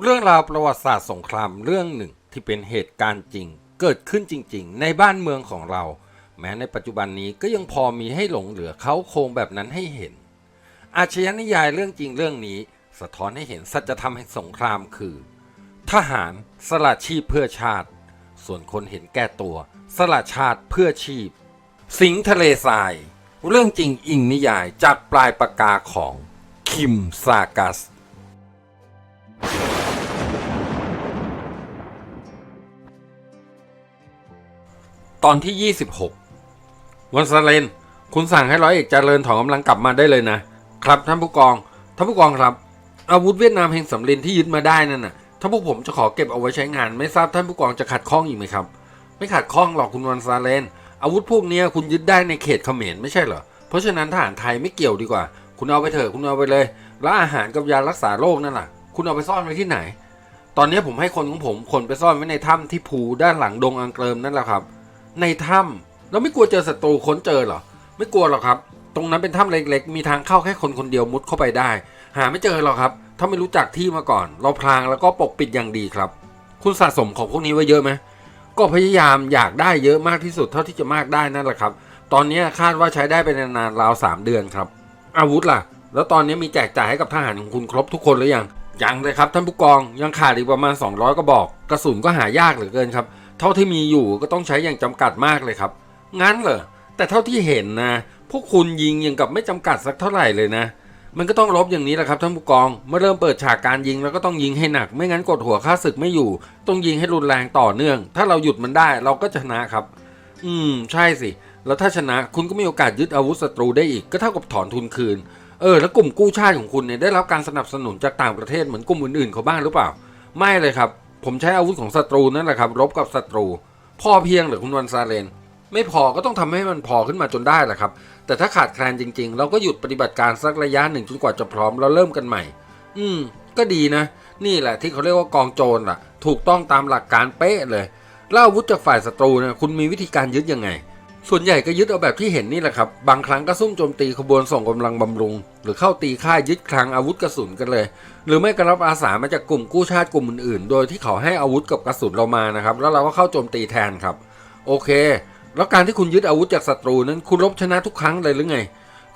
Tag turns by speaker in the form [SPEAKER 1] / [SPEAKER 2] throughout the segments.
[SPEAKER 1] เรื่องราวประวัติศาสตร์สงครามเรื่องหนึ่งที่เป็นเหตุการณ์จริง เกิดขึ้นจริง ๆ ในบ้านเมืองของเรา แม้ในปัจจุบันนี้ก็ยังพอมีให้หลงเหลือเขาโครงแบบนั้นให้เห็น อาชญานิยายเรื่องจริงเรื่องนี้ สะท้อนให้เห็นสัจธรรมแห่งสงครามคือ ทหารสละชีพเพื่อชาติ ส่วนคนเห็นแก่ตัว สละชาติเพื่อชีพ สิงทะเลทราย เรื่องจริงอิงนิยายจากปลายปากกาของคิมซากัส ตอนที่ 26 วันซาเลน คุณสั่งให้ร้อยเอกเจริญถอนกำลังกลับมาได้เลยนะ ครับท่านผู้กอง ท่านผู้กองครับ อาวุธเวียดนามแห่งสำเร็จที่ยึดมาได้นั่นน่ะ ถ้าพวกผมจะขอเก็บเอาไว้ใช้งาน ไม่ทราบท่านผู้กองจะขัดข้องอีกไหมครับ ไม่ขัดข้องหรอกคุณวันซาเลน อาวุธพวกเนี้ยคุณยึดได้ในเขตเขมรไม่ใช่เหรอ เพราะฉะนั้นทหารไทยไม่เกี่ยวดีกว่า คุณเอาไปเถอะ คุณเอาไปเลย แล้วอาหารกับยารักษาโรคนั่นล่ะ คุณเอาไปซ่อนไว้ที่ไหน ตอนนี้ผมให้คนของผมขนไปซ่อนไว้ในถ้ำที่ภูด้านหลังดงอังเกลิมนั่นแหละครับ ในถ้ำแล้วไม่กลัวเจอศัตรูค้นเจอเหรอ ไม่กลัวหรอกครับ ตรงนั้นเป็นถ้ำเล็กๆ มีทางเข้าแค่คนคนเดียวมุดเข้าไปได้ หาไม่เจอหรอกครับ ถ้าไม่รู้จักที่มาก่อน เราพรางแล้วก็ปกปิดอย่างดีครับ คุณสะสมของพวกนี้ไว้เยอะไหมก็พยายามอยากได้เยอะมากที่สุดเท่าที่จะมากได้นั่นแหละครับ ตอนนี้คาดว่าใช้ได้เป็นนานๆราวสามเดือนครับ อาวุธล่ะ แล้วตอนนี้มีแจกจ่ายให้กับทหารของคุณครบทุกคนหรือยังยังเลยครับท่านผู้กองยังขาดอีกประมาณ 200กระบอก กระสุนก็หายากเหลือเกินครับ เท่าที่มีอยู่ก็ต้องใช้อย่างจำกัดมากเลยครับ งั้นเหรอ แต่เท่าที่เห็นนะ พวกคุณยิงยังกับไม่จำกัดสักเท่าไหร่เลยนะ มันก็ต้องรบอย่างนี้แหละครับท่านผู้กอง เมื่อเริ่มเปิดฉากการยิงแล้วก็ต้องยิงให้หนัก ไม่งั้นกดหัวค่าศึกไม่อยู่ ต้องยิงให้รุนแรงต่อเนื่อง ถ้าเราหยุดมันได้เราก็ชนะครับ อืม ใช่สิ แล้วถ้าชนะคุณก็มีโอกาสยึดอาวุธศัตรูได้อีก ก็เท่ากับถอนทุนคืน เออ แล้วกลุ่มกู้ชาติของคุณเนี่ยได้รับการสนับสนุนจากต่างประเทศเหมือนกลุ่มอื่นๆเขาบ้างหรือเปล่า ไม่เลยครับ ผมใช้อาวุธของศัตรูนั่นแหละครับรบกับศัตรู พอเพียงหรือคุณวันซาเลน ไม่พอก็ต้องทำให้มันพอขึ้นมาจนได้แหละครับ แต่ถ้าขาดแคลนจริง ๆ เราก็หยุดปฏิบัติการสักระยะหนึ่งจนกว่าจะพร้อมเราเริ่มกันใหม่ อืม ก็ดีนะ นี่แหละที่เขาเรียกว่ากองโจรล่ะ ถูกต้องตามหลักการเป๊ะเลยแล้วอาวุธจากฝ่ายศัตรูนะคุณมีวิธีการยึดยังไง ส่วนใหญ่ก็ยึดเอาแบบที่เห็นนี่แหละครับ บางครั้งก็ซุ่มโจมตีขบวนส่งกำลังบำรุง หรือเข้าตีค่ายยึดคลังอาวุธกระสุนกันเลย หรือไม่ก็รับอาสามาจากกลุ่มกู้ชาติกลุ่มอื่นๆ โดยที่เขาให้อาวุธกับกระสุนเรามานะครับ แล้วเราก็เข้าโจมตีแทนครับ โอเค แล้วการที่คุณยึดอาวุธจากศัตรูนั้นคุณรบชนะทุกครั้งเลยหรือไง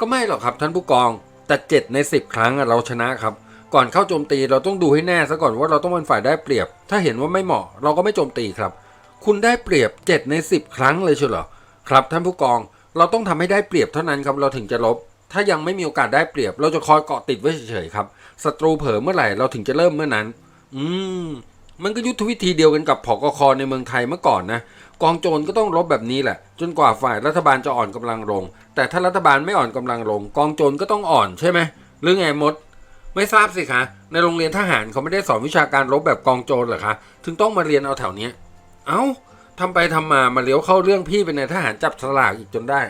[SPEAKER 1] ก็ไม่หรอกครับท่านผู้กอง แต่เจ็ดในสิบครั้งเราชนะครับ ก่อนเข้าโจมตีเราต้องดูให้แน่ซะก่อนว่าเราต้องเป็นฝ่ายได้เปรียบ ถ้าเห็นว่าไม่เหมาะ เราก็ไม่โจมตีครับ คุณได้เปรียบเจ็ดในสิบครั้งเลยเชียวเหรอ ครับท่านผู้กองเราต้องทำให้ได้เปรียบเท่านั้นครับเราถึงจะลบ ถ้ายังไม่มีโอกาสได้เปรียบ เราจะคอยเกาะติดไว้เฉยๆครับศัตรูเผลอเมื่อไหร่เราถึงจะเริ่มเมื่อนั้น อืมมันก็ยุทธวิธีเดียวกันกับผกคในเมืองไทยเมื่อก่อนนะกองโจรก็ต้องรบแบบนี้แหละ จนกว่าฝ่ายรัฐบาลจะอ่อนกำลังลง แต่ถ้ารัฐบาลไม่อ่อนกำลังลง กองโจรก็ต้องอ่อนใช่ไหมหรือไงมด ไม่ทราบสิคะในโรงเรียนทหารเขาไม่ได้สอนวิชาการรบแบบกองโจรเหรอคะถึงต้องมาเรียนเอาแถวเนี้ยเอ้า ทำไปทำมามาเลี้ยวเข้าเรื่องพี่เป็นนายทหารจับสลากอีกจนได้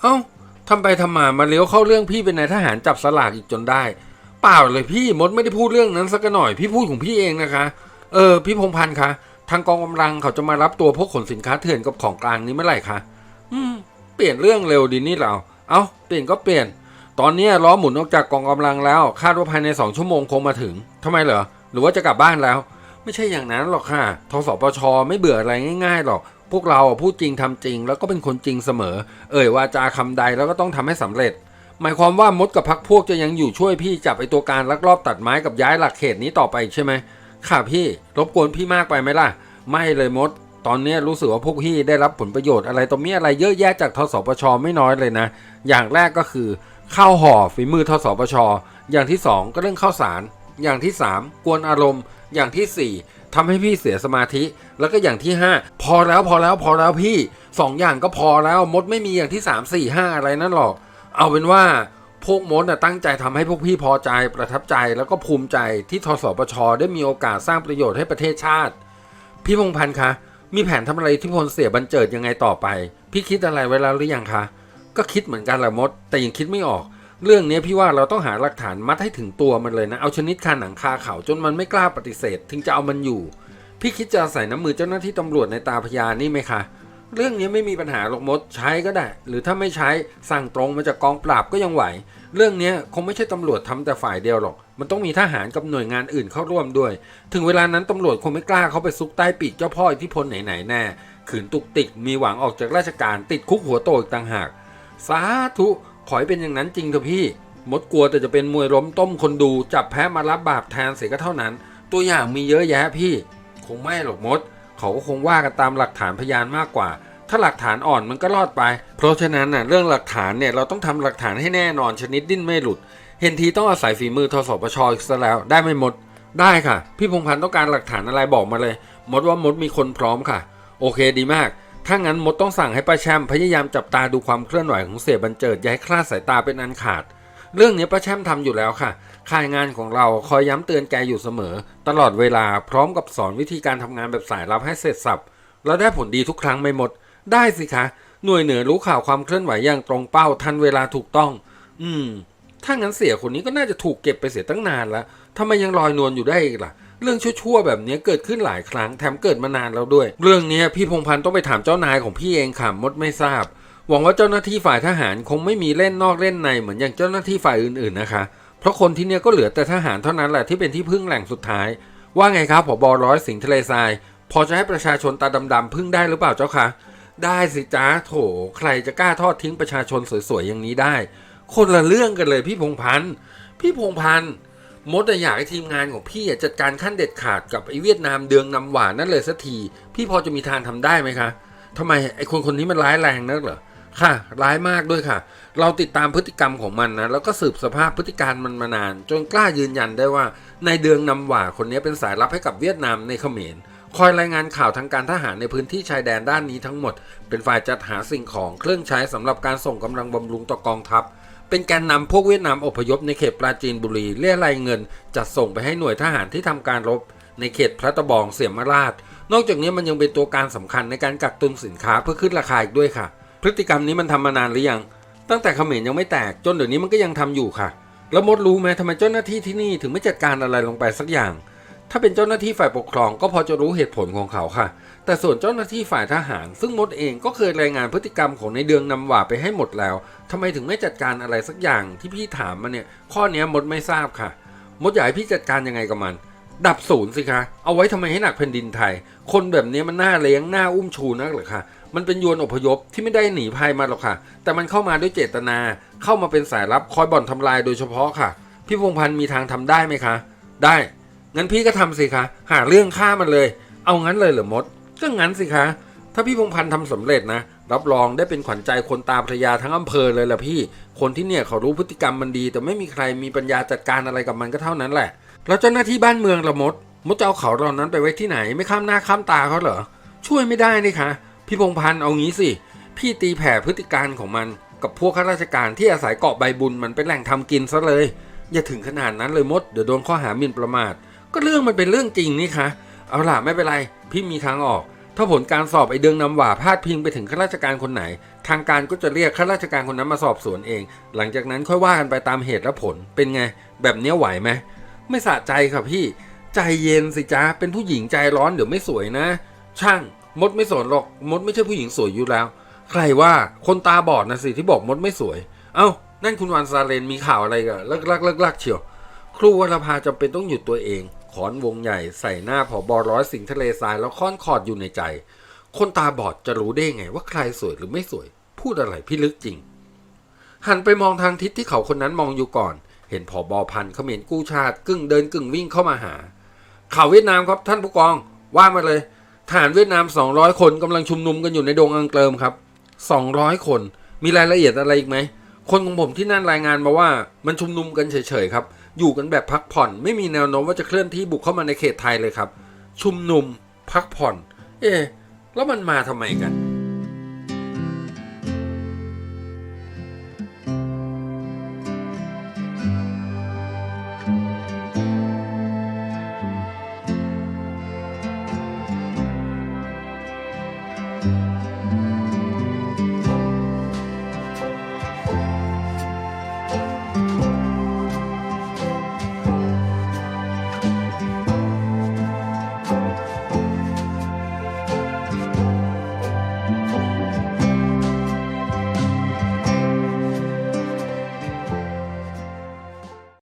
[SPEAKER 1] เอ้าทำไปทำมามาเลี้ยวเข้าเรื่องพี่เป็นนายทหารจับสลากอีกจนได้ เปล่าเลยพี่มดไม่ได้พูดเรื่องนั้นสักหน่อย พี่พูดของพี่เองนะคะ เออ พี่พงพันธ์คะทางกองกำลังเขาจะมารับตัวพวกขนสินค้าเถื่อนกับของกลางนี้เมื่อไหร่คะอืม เปลี่ยนเรื่องเร็วดีนี่เรา เอา้าเปลี่ยนก็เปลี่ยน ตอนนี้ล้อหมุนออกจากกองกำลังแล้ว คาดว่าภายในสองชั่วโมงคงมาถึงทำไมเหรอ หรือว่าจะกลับบ้านแล้ว ไม่ใช่อย่างนั้นหรอกค่ะทสปชไม่เบื่ออะไรง่ายๆหรอก พวกเราพูดจริงทำจริง แล้วก็เป็นคนจริงเสมอ เอ่ยว่าจาคำใดแล้วก็ต้องทำให้สำเร็จ หมายความว่ามดกับพักพวกจะยังอยู่ช่วยพี่จับไอตัวการลักลอบตัดไม้กับย้ายหลักเขตนี้ต่อไปใช่ไหมค่ะพี่รบกวนพี่มากไปไหมล่ะ ไม่เลยมด ตอนนี้รู้สึกว่าพวกพี่ได้รับผลประโยชน์อะไรต่อมีอะไรเยอะแยะจากทสปชไม่น้อยเลยนะ อย่างแรกก็คือข้าวห่อฝีมือทสปชอย่างที่สองก็เรื่องข้าวสาร อย่างที่สามกวนอารมณ์ อย่างที่สี่ทำให้พี่เสียสมาธิ แล้วก็อย่างที่ห้าพอแล้วพอแล้วพอแล้วพี่สองอย่างก็พอแล้วมดไม่มีอย่างที่สามสี่ห้าอะไรนั่นหรอก เอาเป็นว่าพวกมดตั้งใจทำให้พวกพี่พอใจประทับใจแล้วก็ภูมิใจที่ทสปชได้มีโอกาสสร้างประโยชน์ให้ประเทศชาติ พี่พงพันธ์คะ มีแผนทำอะไรที่พลเสียบันเจิดยังไงต่อไป พี่คิดอะไรไว้แล้วหรือยังคะ ก็คิดเหมือนกันแหละมด แต่ยังคิดไม่ออก เรื่องนี้พี่ว่าเราต้องหาหลักฐานมัดให้ถึงตัวมันเลยนะ เอาชนิดคาหนังคาเขาจนมันไม่กล้าปฏิเสธ ถึงจะเอามันอยู่ พี่คิดจะใส่น้ำมือเจ้าหน้าที่ตำรวจในตาพยานนี่ไหมคะ เรื่องนี้ไม่มีปัญหาหรอกมดใช้ก็ได้ หรือถ้าไม่ใช้สั่งตรงมาจากกองปราบก็ยังไหว เรื่องนี้คงไม่ใช่ตำรวจทำแต่ฝ่ายเดียวหรอก มันต้องมีทหารกับหน่วยงานอื่นเข้าร่วมด้วย ถึงเวลานั้นตำรวจคงไม่กล้าเข้าไปซุกใต้ปีกเจ้าพ่ออิทธิพลไหนๆแน่ขืนตุกติกมีหวังออกจากราชการติดคุกหัวโตอีกต่างหากสาธุ ขอให้เป็นอย่างนั้นจริงเถอะพี่ มดกลัวแต่จะเป็นมวยล้มต้มคนดู จับแพ้มารับบาปแทนเสียก็เท่านั้น ตัวอย่างมีเยอะแยะพี่ คงไม่หรอกมด เขาก็คงว่ากันตามหลักฐานพยานมากกว่า ถ้าหลักฐานอ่อนมันก็รอดไป เพราะฉะนั้นน่ะเรื่องหลักฐานเนี่ยเราต้องทำหลักฐานให้แน่นอนชนิดดิ้นไม่หลุด เห็นทีต้องอาศัยฝีมือทสปชอีกซะแล้วได้ไหมมด ได้ค่ะ พี่พงพันธ์ต้องการหลักฐานอะไรบอกมาเลย มดว่ามดมีคนพร้อมค่ะ โอเคดีมาก ถ้างั้นมดต้องสั่งให้ป้าแชมพยายามจับตาดูความเคลื่อนไหวของเสียบันเจิดอย่าให้คลาดสายตาเป็นอันขาด เรื่องนี้ป้าแชมทำอยู่แล้วค่ะค่ายงานของเราคอยย้ำเตือนแกอยู่เสมอ ตลอดเวลาพร้อมกับสอนวิธีการทำงานแบบสายลับให้เสร็จสับแล้วได้ผลดีทุกครั้งไม่หมด ได้สิคะ หน่วยเหนือรู้ข่าวความเคลื่อนไหวอย่างตรงเป้าทันเวลาถูกต้อง อืม ถ้างั้นเสียคนนี้ก็น่าจะถูกเก็บไปเสียตั้งนานแล้วทำไมยังลอยนวลอยู่ได้อีกล่ะ เรื่องชั่วๆแบบนี้เกิดขึ้นหลายครั้งแถมเกิดมานานแล้วด้วย เรื่องนี้พี่พงพันธ์ต้องไปถามเจ้านายของพี่เองค่ะมดไม่ทราบ หวังว่าเจ้าหน้าที่ฝ่ายทหารคงไม่มีเล่นนอกเล่นในเหมือนอย่างเจ้าหน้าที่ฝ่ายอื่นๆนะคะ เพราะคนที่เนี่ยก็เหลือแต่ทหารเท่านั้นแหละที่เป็นที่พึ่งแหล่งสุดท้าย ว่าไงครับผบร้อยสิงห์ทะเลทราย พอจะให้ประชาชนตาดำๆพึ่งได้หรือเปล่าเจ้าคะได้สิจ้าโถ ใครจะกล้าทอดทิ้งประชาชนสวยๆอย่างนี้ได้ คนละเรื่องกันเลยพี่พงพันธ์พี่พงพันธ์ มดอยากให้ทีมงานของพี่จัดการขั้นเด็ดขาดกับไอเวียดนามเดืองนำหวานนั่นเลยสักที พี่พอจะมีทางทำได้ไหมคะทำไมไอคนคนนี้มันร้ายแรงนักเหรอค่ะ ร้ายมากด้วยค่ะ เราติดตามพฤติกรรมของมันนะ แล้วก็สืบสภาพพฤติการมันมานาน จนกล้ายืนยันได้ว่าในเดืองนำหว่าคนนี้เป็นสายลับให้กับเวียดนามในเขมร คอยรายงานข่าวทางการทหารในพื้นที่ชายแดนด้านนี้ทั้งหมด เป็นฝ่ายจัดหาสิ่งของเครื่องใช้สำหรับการส่งกำลังบำรุงต่อกองทัพ เป็นแกนนำพวกเวียดนามอพยพในเขตปราจีนบุรีเรียรายเงิน จัดส่งไปให้หน่วยทหารที่ทำการรบ ในเขตพระตะบองเสียมราช นอกจากนี้มันยังเป็นตัวการสำคัญในการกักตุนสินค้าเพื่อขึ้นราคาอีกด้วยค่ะ พฤติกรรมนี้มันทำมานานหรือยัง ตั้งแต่เขมรยังไม่แตกจนเดี๋ยวนี้มันก็ยังทำอยู่ค่ะ แล้วมดรู้ไหมทำไมเจ้าหน้าที่ที่นี่ถึงไม่จัดการอะไรลงไปสักอย่าง ถ้าเป็นเจ้าหน้าที่ฝ่ายปกครองก็พอจะรู้เหตุผลของเขาค่ะ แต่ส่วนเจ้าหน้าที่ฝ่ายทหาร ซึ่งมดเองก็เคยรายงานพฤติกรรมของในเดืองนำหว่าไปให้หมดแล้วทำไมถึงไม่จัดการอะไรสักอย่างที่พี่ถามมาเนี่ย ข้อเนี้ยมดไม่ทราบค่ะ มดอยากให้พี่จัดการยังไงกับมัน ดับศูนย์สิคะ เอาไว้ทำไมให้หนักแผ่นดินไทย คนแบบนี้มันน่าเลี้ยงน่าอุ้มชูนักหรอคะมันเป็นยวนอพยพที่ไม่ได้หนีภัยมาหรอกค่ะ แต่มันเข้ามาด้วยเจตนา เข้ามาเป็นสายลับคอยบ่อนทำลายโดยเฉพาะค่ะ พี่พงพันธ์มีทางทำได้ไหมคะ ได้ งั้นพี่ก็ทำสิคะ หาเรื่องฆ่ามันเลย เอางั้นเลยเหรอมด ก็งั้นสิคะ ถ้าพี่พงพันธ์ทำสำเร็จนะ รับรองได้เป็นขวัญใจคนตาพระยาทั้งอำเภอเลยล่ะพี่ คนที่เนี่ยเขารู้พฤติกรรมมันดี แต่ไม่มีใครมีปัญญาจัดการอะไรกับมันก็เท่านั้นแหละ แล้วเจ้าหน้าที่บ้านเมืองละมด มดจะเอาเขาเหล่านั้นไปไว้ที่ไหน ไม่ข้ามหน้าข้ามตาเขาเหรอ ช่วยไม่ได้นี่คะ พี่พงพันธ์เอางี้สิ พี่ตีแผ่พฤติการของมัน กับพวกข้าราชการที่อาศัยเกาะใบบุญมันเป็นแหล่งทำกินซะเลย อย่าถึงขนาดนั้นเลยมด เดี๋ยวโดนข้อหาหมิ่นประมาท ก็เรื่องมันเป็นเรื่องจริงนี่คะเอาล่ะไม่เป็นไร พี่มีทางออก ถ้าผลการสอบไอเดืองนำหว่าพาดพิงไปถึงข้าราชการคนไหน ทางการก็จะเรียกข้าราชการคนนั้นมาสอบสวนเอง หลังจากนั้นค่อยว่ากันไปตามเหตุและผล เป็นไง แบบเนี้ยไหวไหมไม่สะใจค่ะพี่ ใจเย็นสิจ้าเป็นผู้หญิงใจร้อนเดี๋ยวไม่สวยนะ ช่าง มดไม่สนหรอก มดไม่ใช่ผู้หญิงสวยอยู่แล้ว ใครว่าคนตาบอดนะสิที่บอกมดไม่สวย เอ้า นั่นคุณวันซาเลนมีข่าวอะไรกันลักลักลักลักเชียว ครูวรภาจำเป็นต้องหยุดตัวเอง ขอนวงใหญ่ใส่หน้าผอบอร้อยสิงทะเลทรายแล้วค้อนคอดอยู่ในใจ คนตาบอดจะรู้ได้ไงว่าใครสวยหรือไม่สวย พูดอะไรพี่ลึกจริง หันไปมองทางทิศที่เขาคนนั้นมองอยู่ก่อน เห็นผอบอพันเขมรกู้ชาติกึ่งเดินกึ่งวิ่งเข้ามาหา ข่าวเวียดนามครับท่านผู้กอง ว่ามาเลยทหารเวียดนาม 200 คนกำลังชุมนุมกันอยู่ในดงอังเกิมครับ 200 คน มีรายละเอียดอะไรอีกไหม คนของผมที่นั่นรายงานมาว่ามันชุมนุมกันเฉยๆครับ อยู่กันแบบพักผ่อน ไม่มีแนวโน้มว่าจะเคลื่อนที่บุกเข้ามาในเขตไทยเลยครับ ชุมนุมพักผ่อน เอ๊ะแล้วมันมาทำไมกัน